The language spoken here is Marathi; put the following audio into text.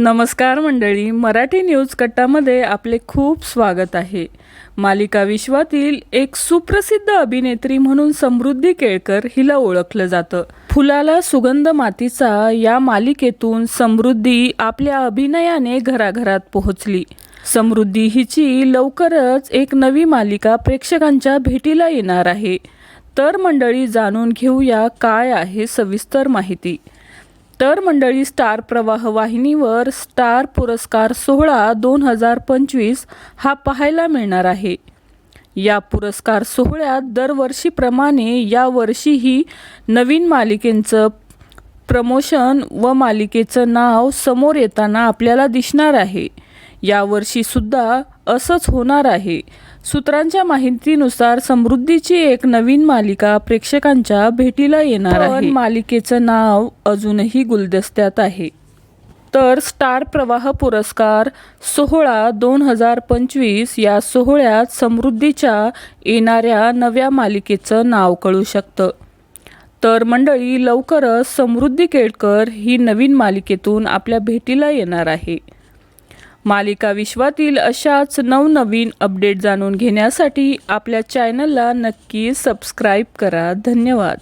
नमस्कार मंडळी मराठी न्यूज कट्टामध्ये आपले खूप स्वागत आहे. मालिका विश्वातील एक सुप्रसिद्ध अभिनेत्री म्हणून समृद्धी केळकर हिला ओळखलं जातं. फुलाला सुगंध मातीचा या मालिकेतून समृद्धी आपल्या अभिनयाने घराघरात पोहोचली. समृद्धी हिची लवकरच एक नवी मालिका प्रेक्षकांच्या भेटीला येणार आहे. तर मंडळी जाणून घेऊया काय आहे सविस्तर माहिती. तर मंडळी स्टार प्रवाह वाहिनीवर स्टार पुरस्कार सोहळा दोन हजार पंचवीस हा पाहायला मिळणार आहे. या पुरस्कार सोहळ्यात दरवर्षीप्रमाणे यावर्षीही नवीन मालिकेंचं प्रमोशन व मालिकेचं नाव समोर येताना आपल्याला दिसणार आहे. यावर्षीसुद्धा असंच होणार आहे. सूत्रांच्या माहितीनुसार समृद्धीची एक नवीन मालिका प्रेक्षकांच्या भेटीला येणार आहे. मालिकेचं नाव अजूनही गुलदस्त्यात आहे. तर स्टार प्रवाह पुरस्कार सोहळा दोन हजार पंचवीस या सोहळ्यात समृद्धीच्या येणाऱ्या नव्या मालिकेचं नाव कळू शकतं. तर मंडळी लवकरच समृद्धी केळकर ही नवीन मालिकेतून आपल्या भेटीला येणार आहे. मालिका विश्वातील अशाच नवनवीन अपडेट जाणून घेण्यासाठी आपल्या चॅनलला नक्की सबस्क्राईब करा. धन्यवाद.